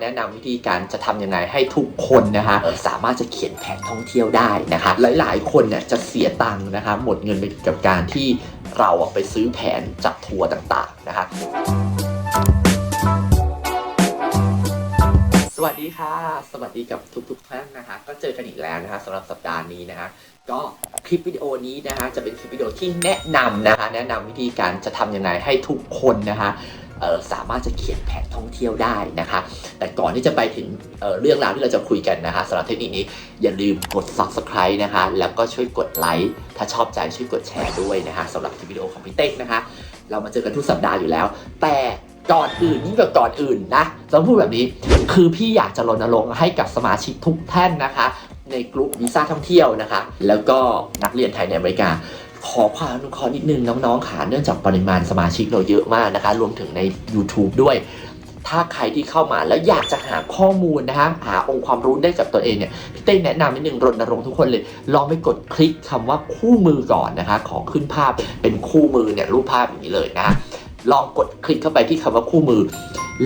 แนะนำวิธีการจะทำยังไงให้ทุกคนนะคะเอ่อสามารถจะเขียนแผนท่องเที่ยวได้นะคะหลาย ๆ คนเนี่ยจะเสียตังค์นะคะหมดเงินไปกับการที่เราอะไปซื้อแผนจากทัวร์ต่าง ๆ นะคะสวัสดีค่ะ สวัสดีกับทุกๆท่านนะคะ ก็เจอกันอีกแล้วนะคะสำหรับสัปดาห์นี้นะคะก็คลิปวิดีโอนี้นะคะจะเป็นคลิปวิดีโอที่แนะนำนะคะแนะนำวิธีการจะทำยังไงให้ทุกคนนะคะเอ่อ สามารถจะเขียนแผนท่องเที่ยวได้นะคะ แต่ก่อนที่จะไปถึงเเรื่องราวที่เราจะคุยกันนะคะสำหรับเทคนิคนี้อย่าลืมกด subscribe นะคะ แล้วก็ช่วยกดไลค์ถ้าชอบใจช่วยกดแชร์ด้วยนะคะสำหรับคลิปวิดีโอของพี่เต็กนะคะ เรามาเจอกันทุกสัปดาห์อยู่แล้ว แต่ก่อนอื่นยิ่งกว่าก่อนอื่นนะต้องพูดแบบนี้คือพี่อยากจะรณรงค์ให้กับสมาชิกทุกท่านนะคะ ในกลุ่มวีซ่าท่องเที่ยวนะคะ แล้วก็นักเรียนไทยในอเมริกา ขอความอนุเคราะห์นิดนึงน้องๆค่ะเนื่องจากปริมาณสมาชิกเราเยอะมากนะคะ รวมถึงใน YouTube ด้วย ถ้าใครที่เข้ามาแล้วอยากจะหาข้อมูลนะคะหาองค์ความรู้ได้กับตัวเองเนี่ยพี่เต้แนะนำนิดนึงรณรงค์ทุกคนเลย ลองไปกดคลิกคำว่าคู่มือก่อนนะคะ ของขึ้นภาพเป็นคู่มือเนี่ยรูปภาพอย่างนี้เลยนะลองกดคลิกเข้าไปที่คำว่าคู่มือ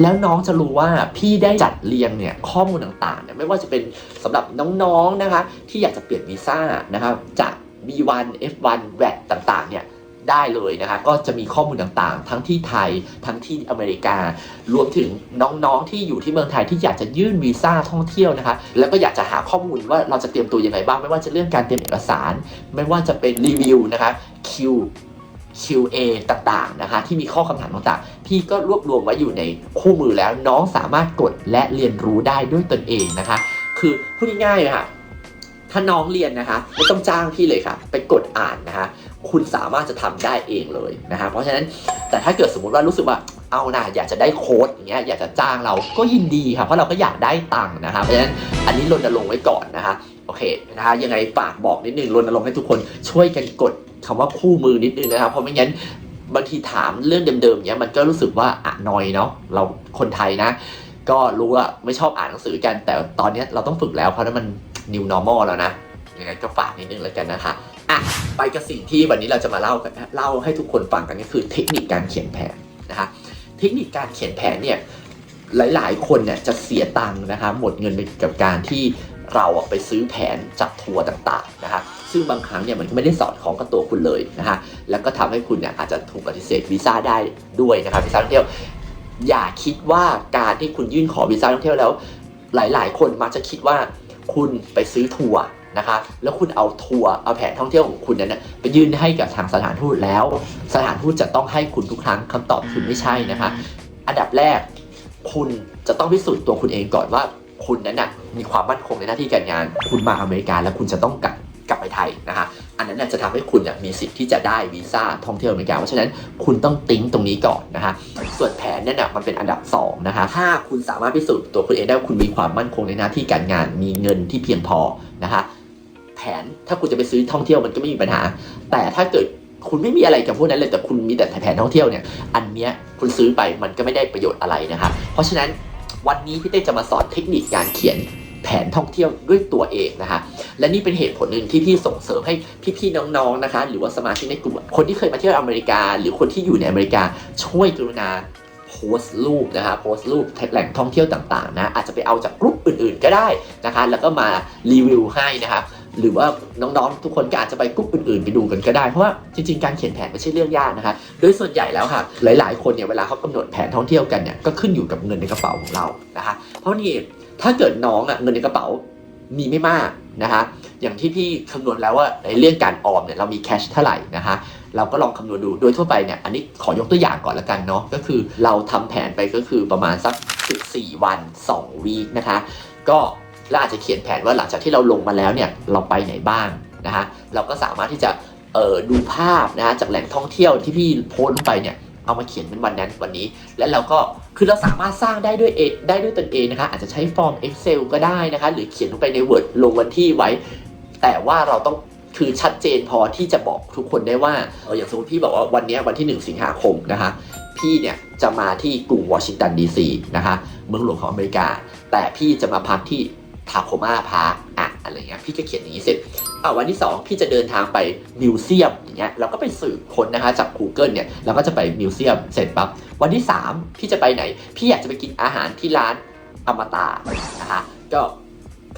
แล้วน้องจะรู้ว่าพี่ได้จัดเรียงเนี่ยข้อมูลต่างๆเนี่ยไม่ว่าจะเป็นสำหรับน้องๆนะคะ ที่อยากจะเปลี่ยนวีซ่านะครับจาก B1 F1 VAT ต่างๆเนี่ยได้เลยนะคะก็จะมีข้อมูลต่างๆ ทั้งที่ไทยทั้งที่อเมริกา รวมถึงน้องๆที่อยู่ที่เมืองไทยที่อยากจะยื่นวีซ่าท่องเที่ยวนะคะ แล้วก็อยากจะหาข้อมูลว่าเราจะเตรียมตัวยังไงบ้าง ไม่ว่าจะเรื่องการเตรียมเอกสาร ไม่ว่าจะเป็นรีวิวนะคะ Q QA ต่างๆนะคะ ที่มีข้อคำถามต่างๆ พี่ก็รวบรวมไว้อยู่ในคู่มือแล้วน้องสามารถกดและเรียนรู้ได้ด้วยตนเองนะคะ คือพูดง่ายๆเลยค่ะ ถ้าน้องเรียนนะคะ ไม่ต้องจ้างพี่เลยค่ะ ไปกดอ่านนะคะ คุณสามารถจะทำได้เองเลยนะคะ เพราะฉะนั้นแต่ถ้าเกิดสมมุติว่ารู้สึกว่าเอานะอยากจะได้โค้ดอย่างเงี้ยอยากจะจ้างเราก็ยินดีค่ะเพราะเราก็อยากได้ตังค์นะคะเพราะฉะนั้นอันนี้รณรงค์ไว้ก่อนนะคะโอเคนะคะยังไงฝากบอกนิดนึงรณรงค์ให้ทุกคนช่วยกันกดคำว่าคู่มือนิดนึงนะครับเพราะไม่งั้นบางทีถามเรื่องเดิมๆเนี้ยมันก็รู้สึกว่าอะนอยเนาะเราคนไทยนะ ก็รู้ว่าไม่ชอบอ่านหนังสือกัน แต่ตอนนี้เราต้องฝึกแล้วเพราะนั้นมัน new normal แล้วนะยังไงก็ฝากนิดนึงแล้วกันนะคะอะไปกับสิ่งที่วันนี้เราจะมาเล่ากันเล่าให้ทุกคนฟังกันก็คือเทคนิคการเขียนแผนนะคะเทคนิคการเขียนแผนเนี่ยหลาย ๆ คนเนี่ยจะเสียตังค์นะคะหมดเงินไปกับการที่เราไปซื้อแผนจากทัวร์ต่างๆนะคะซึ่งบางครั้งเนี่ยมันไม่ได้สอดคล้องกับตัวคุณเลยนะคะแล้วก็ทำให้คุณเนี่ยอาจจะถูกปฏิเสธวีซ่าได้ด้วยนะคะวีซ่าท่องเที่ยวอย่าคิดว่าการที่คุณยื่นขอวีซ่าท่องเที่ยวแล้ว หลาย ๆ คนมักจะคิดว่า คุณไปซื้อทัวร์นะคะแล้วคุณเอาทัวร์เอาแผนท่องเที่ยวของคุณนั้นไปยื่นให้กับทางสถานทูตแล้ว สถานทูตจะต้องให้คุณทุกครั้งคำตอบคือไม่ใช่นะคะ อันดับแรกคุณจะต้องพิสูจน์ตัวคุณเองก่อนว่าคุณนั้นนะมีความมั่นคงในหน้าที่การงาน คุณมาอเมริกาแล้วคุณจะต้องกลับกลับไปไทยนะคะ อันนั้นนะจะทำให้คุณเนี่ยมีสิทธิ์ที่จะได้วีซ่าท่องเที่ยวอเมริกาเพราะฉะนั้นคุณต้องติ้งตรงนี้ก่อนนะคะส่วนแผนเนี่ยนะมันเป็นอันดับ2นะคะถ้าคุณสามารถพิสูจน์ตัวคุณเองได้ว่าคุณมีความมั่นคงในหน้าที่การงาน มีเงินที่เพียงพอนะคะแผนถ้าคุณจะไปซื้อท่องเที่ยวมันก็ไม่มีปัญหา แต่ถ้าเกิดคุณไม่มีอะไรกับพวกนั้นเลยแต่คุณมีแต่แผนท่องเที่ยวเนี่ยอันเนี้ยคุณซื้อไปมันก็ไม่ได้ประโยชน์อะไรนะคะเพราะฉะนั้นวันนี้พี่เต้จะมาสอนเทคนิคการเขียน นท่องเที่ยวด้วยตัวเองนะคะและนี่เป็นเหตุผลหนึ่งที่พี่ส่งเสริมให้พี่ๆน้องๆนะคะ หรือว่าสมาชิกในกลุ่มคนที่เคยมาเที่ยวอเมริกา หรือคนที่อยู่ในอเมริกาช่วยกรุณาโพสต์รูปนะคะโพสต์รูปแหล่งท่องเที่ยวต่างๆนะอาจจะไปเอาจากกลุ่มอื่นๆ ก็ได้นะคะ แล้วก็มารีวิวให้นะคะหรือว่าน้องๆ ทุกคนก็อาจจะไปกลุ่มอื่นๆ ไปดูกันก็ได้ เพราะว่าจริงๆ การเขียนแผนไม่ใช่เรื่องยากนะคะ โดยส่วนใหญ่แล้วค่ะ หลายๆ คนเนี่ยเวลาเขากำหนดแผนท่องเที่ยวกันเนี่ยก็ขึ้นอยู่กับเงินในกระเป๋าของเรานะคะ เพราะนี่ ถ้าเกิดน้องอะเงินในกระเป๋ามีไม่มากนะคะอย่างที่พี่คำนวณแล้วว่าในเรื่องการออมเนี่ยเรามีแคชเท่าไหร่นะคะเราก็ลองคำนวณดูโดยทั่วไปเนี่ยอันนี้ขอยกตัวอย่างก่อนละกันเนาะก็คือเราทำแผนไปก็คือประมาณสัก 14 วัน 2 วีคนะคะก็เราอาจจะเขียนแผนว่าหลังจากที่เราลงมาแล้วเนี่ยเราไปไหนบ้างนะคะเราก็สามารถที่จะดูภาพนะะจากแหล่งท่องเที่ยวที่พี่โพสต์ลงไปเนี่ย เอามาเขียนเป็นวันนั้นวันนี้ และเราก็คือเราสามารถสร้างได้ด้วยเอได้ด้วยตนเองนะคะอาจจะใช้ฟอร์ม Excel ก็ได้นะคะ หรือเขียนลงไปใน Word ลงวันที่ไว้ แต่ว่าเราต้องคือชัดเจนพอที่จะบอกทุกคนได้ว่าเอออย่างสมมติพี่บอกว่าวันนี้วันที่ 1 สิงหาคมนะคะพี่เนี่ยจะมาที่กรุงวอชิงตันดีซีนะคะเมืองหลวงของอเมริกา แต่พี่จะมาพักที่ทาโคมาพาร์คอะอะไรเงี้ยพี่ก็เขียนอย่างนี้เสร็จ อ่าวันที่ 2 พี่จะเดินทางไปมิวเซียมอย่างเงี้ยเราก็ไปสืบค้นนะคะจาก Google เนี่ยเราก็จะไปมิวเซียมเสร็จปั๊บวันที่ 3 พี่จะไปไหน พี่อยากจะไปกินอาหารที่ร้านอมตะนะคะก็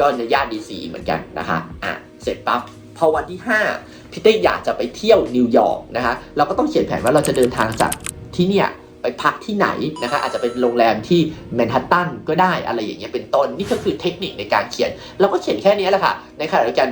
ก็ในย่านดีซีเหมือนกันนะคะอะเสร็จปั๊บพอวันที่ 5 พี่เต้อยากจะไปเที่ยวนิวยอร์กนะคะเราก็ต้องเขียนแผนว่าเราจะเดินทางจากที่เนี่ยไปพักที่ไหนนะคะอาจจะเป็นโรงแรมที่แมนฮัตตันก็ได้อะไรอย่างเงี้ยเป็นต้นนี่ก็คือเทคนิคในการเขียน เราก็เขียนแค่นี้แหละค่ะ ในขณะเดียวกัน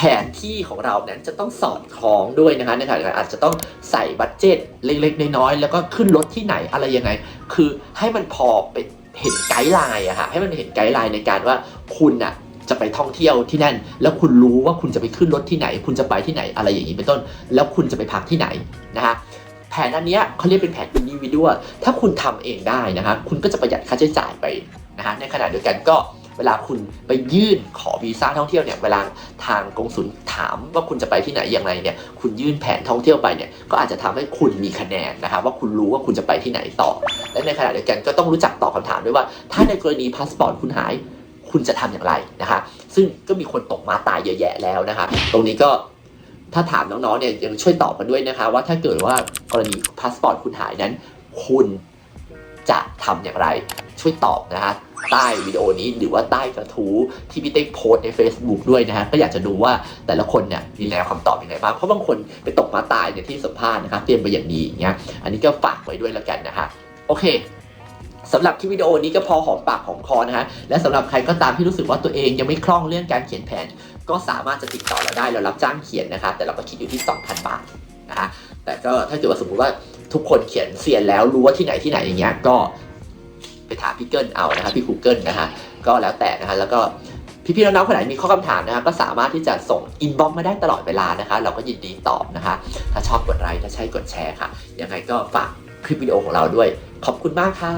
แผนที่ของเรานั้นจะต้องสอดคล้องด้วยนะคะในขณะเดียวกันอาจจะต้องใส่บัตเจ็ตเล็กๆน้อยๆแล้วก็ขึ้นรถที่ไหนอะไรยังไง คือให้มันพอเป็นเห็นไกด์ไลน์อะค่ะให้มันเห็นไกด์ไลน์ในการว่าคุณอะจะไปท่องเที่ยวที่นั่น แล้วคุณรู้ว่าคุณจะไปขึ้นรถที่ไหน คุณจะไปที่ไหนอะไรอย่างนี้เป็นต้น แล้วคุณจะไปพักที่ไหนนะคะแผนอันเนี้ยเขาเรียกเป็นแผนอินดิวิ a l ถ้าคุณทำเองได้นะคะคุณก็จะประหยัดค่าใช้จ่ายไปนะคะในขณะเดียวกันก็ เวลาคุณไปยื่นขอวีซ่าท่องเที่ยวเนี่ยเวลาทางกงสุลถามว่าคุณจะไปที่ไหนอย่างไรเนี่ยคุณยื่นแผนท่องเที่ยวไปเนี่ยก็อาจจะทำให้คุณมีคะแนนนะคะว่าคุณรู้ว่าคุณจะไปที่ไหนต่อ และในขณะเดียวกันก็ต้องรู้จักตอบคำถามด้วยว่า ถ้าในกรณีพาสปอร์ตคุณหายคุณจะทำอย่างไรนะคะซึ่งก็มีคนตกมาตายเยอะแยะแล้วนะคะตรงนี้ก็ถ้าถามน้องๆเนี่ยยังช่วยตอบกันด้วยนะคะ ว่าถ้าเกิดว่ากรณีพาสปอร์ตคุณหายนั้น คุณจะทำอย่างไร ช่วยตอบนะคะใต้วิดีโอนี้หรือว่าใต้กระทู้ที่พี่เต้โพสใน Facebook ด้วยนะฮะก็อยากจะดูว่าแต่ละคนเนี่ยมีแนวคำตอบอยังไงบ้างเพราะบางคนไปตกมาตายในที่สัมภาษณ์นะครับเตรียมไปอย่างดีอย่างเงี้ยอันนี้ก็ฝากไว้ด้วยแล้วกันนะฮะโอเคสำหรับคลิปวิดีโอนี้ก็พอหอมปากหอมคอนะฮะและสำหรับใครก็ตามที่รู้สึกว่าตัวเองยังไม่คล่องเรื่องการเขียนแผน ก็สามารถจะติดต่อเราได้เรารับจ้างเขียนนะคะแต่เราก็คิดอยู่ที่ 2,000 บาทนะคะแต่ก็ถ้าเกิดว่าสมมติว่าทุกคนเขียนเสียนแล้วรู้ว่าที่ไหนที่ไหนอย่างเงี้ยก็ ไปถามพี่เกิลเอานะคะพี่ Google นะฮะก็แล้วแต่นะฮะแล้วก็พี่ๆน้องๆคนไหนมีข้อคำถามนะฮะก็สามารถที่จะส่งอินบ็อกซ์มาได้ตลอดเวลานะคะ เราก็ยินดีตอบนะคะ ถ้าชอบกดไลค์ถ้าใช่กดแชร์ค่ะยังไงก็ฝากคลิปวิดีโอของเราด้วย ขอบคุณมากค่ะ